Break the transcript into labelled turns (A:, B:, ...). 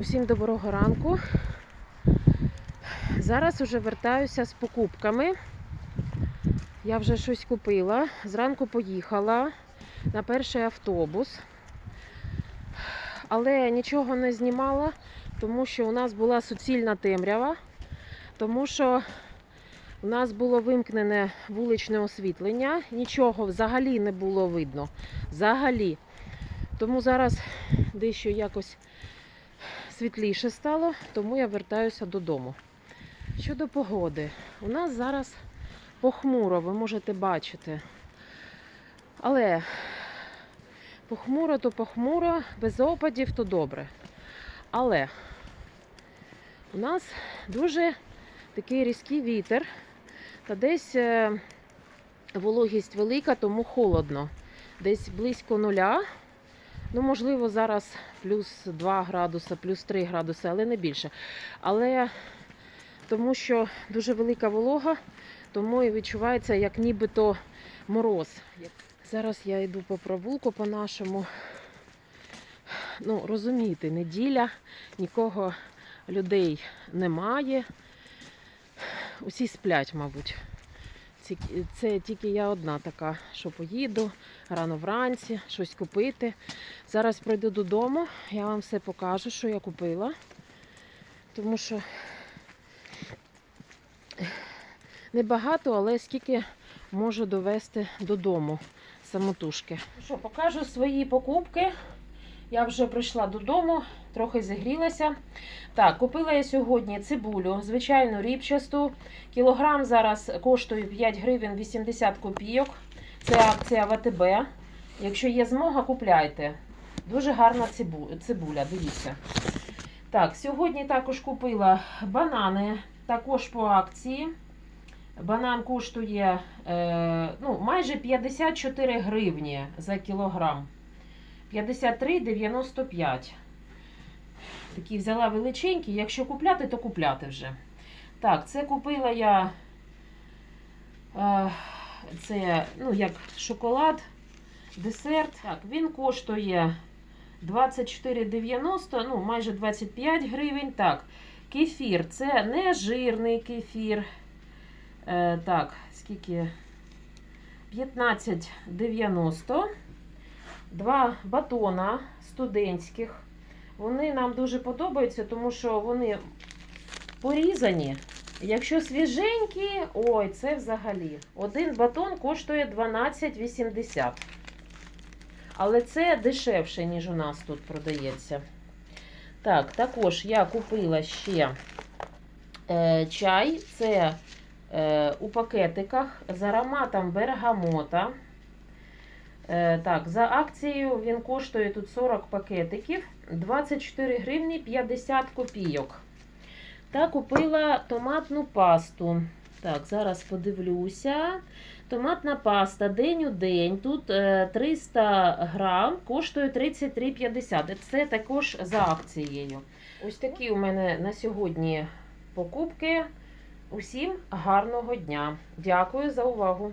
A: Усім доброго ранку. Зараз уже вертаюся з покупками. Я вже щось купила. Зранку поїхала на перший автобус, але нічого не знімала, тому що у нас була суцільна темрява, тому що у нас було вимкнене вуличне освітлення, нічого взагалі не було видно. Взагалі. Тому зараз дещо якось світліше стало, тому я вертаюся додому. Щодо погоди, у нас зараз похмуро, ви можете бачити. Але похмуро то похмуро, без опадів то добре. Але у нас дуже такий різкий вітер, та десь е, вологість велика, тому холодно. Десь близько нуля. Ну, можливо, зараз плюс 2 градуси, плюс 3 градуси, але не більше. Але тому що дуже велика волога, тому і відчувається, як нібито мороз. Зараз я йду по провулку по нашому. Ну, розумієте, неділя, нікого людей немає. Усі сплять, мабуть. Це тільки я одна така, що поїду рано вранці, щось купити. Зараз пройду додому, я вам все покажу, що я купила. Тому що небагато, але скільки можу довести додому самотужки. Що, покажу свої покупки. Я вже прийшла додому, трохи зігрілася. Так, купила я сьогодні цибулю, звичайну ріпчасту. Кілограм зараз коштує 5 гривень 80 копійок. Це акція ВТБ. Якщо є змога, купляйте. Дуже гарна цибуля, дивіться. Так, сьогодні також купила банани, також по акції. Банан коштує е, ну, майже 54 гривні за кілограм. 53,95. Такі взяла величенькі. Якщо купляти, то купляти вже. Так, це купила я. Е, це, ну, як шоколад, десерт. Так, він коштує 24,90, ну, майже 25 гривень. Так, кефір. Це не жирний кефір. Е, так, скільки? 15,90. Два батона студентських. Вони нам дуже подобаються, тому що вони порізані. Якщо свіженькі, ой, це взагалі. Один батон коштує 12,80. Але це дешевше, ніж у нас тут продається. Так, також я купила ще е, чай. Це е, у пакетиках з ароматом бергамота. Е, так, за акцією він коштує тут 40 пакетиків, 24 гривні 50 копійок. Та купила томатну пасту. Так, зараз подивлюся. Томатна паста день у день. Тут е, 300 грам, коштує 33,50. Це також за акцією. Ось такі у мене на сьогодні покупки. Усім гарного дня. Дякую за увагу.